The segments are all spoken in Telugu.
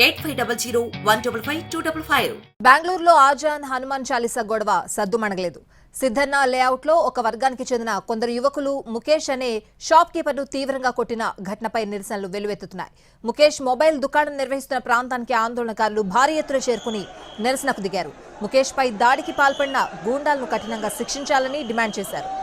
eight five double zero one double five two double five. బెంగళూరులో ఆజాన్ హనుమాన్ చాలీసా గొడవ సద్దుమణగలేదు సిద్ధన్న లేఅవుట్లో ఒక వర్గానికి చెందిన కొందరు యువకులు ముఖేష్ అనే షాప్ కీపర్ను తీవ్రంగా కొట్టిన ఘటనపై నిరసనలు వెల్లువెత్తుతున్నాయి. ముఖేష్ మొబైల్ దుకాణం నిర్వహిస్తున్న ప్రాంతానికి ఆందోళనకారులు భారీ ఎత్తున చేరుకుని నిరసనకు దిగారు. ముఖేష్ పై దాడికి పాల్పడిన గూండాలను కఠినంగా శిక్షించాలని డిమాండ్ చేశారు.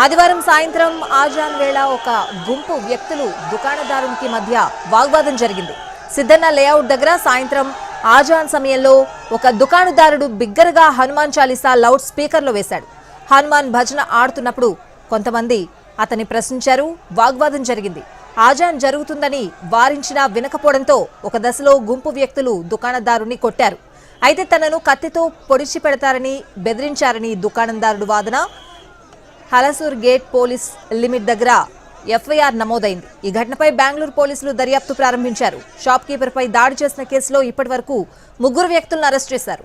ఆదివారం సాయంత్రం ఆజాన్ వేళ ఒక గుంపు వ్యక్తులు దుకాణదారునికి మధ్య వాగ్వాదం జరిగింది. సిద్ధన్న లేఅవుట్ దగ్గర సాయంత్రం ఆజాన్ సమయంలో ఒక దుకాణదారుడు బిగ్గరగా హనుమాన్ చాలీసా లౌడ్ స్పీకర్లో వేశాడు. హనుమాన్ భజన ఆడుతున్నప్పుడు కొంతమంది అతన్ని ప్రశ్నించారు వాగ్వాదం జరిగింది. ఆజాన్ జరుగుతుందని వారించినా వినకపోవడంతో ఒక దశలో గుంపు వ్యక్తులు దుకాణదారుని కొట్టారు. అయితే తనను కత్తితో పొడిచి పెడతారని బెదిరించారని దుకాణదారుడు వాదన హలసూర్ గేట్ పోలీస్ లిమిట్ దగ్గర ఎఫ్ఐఆర్ నమోదైంది. ఈ ఘటనపై బెంగళూరు పోలీసులు దర్యాప్తు ప్రారంభించారు. షాప్ కీపర్ పై దాడి చేసిన కేసులో ఇప్పటి వరకు ముగ్గురు వ్యక్తులను అరెస్ట్ చేశారు.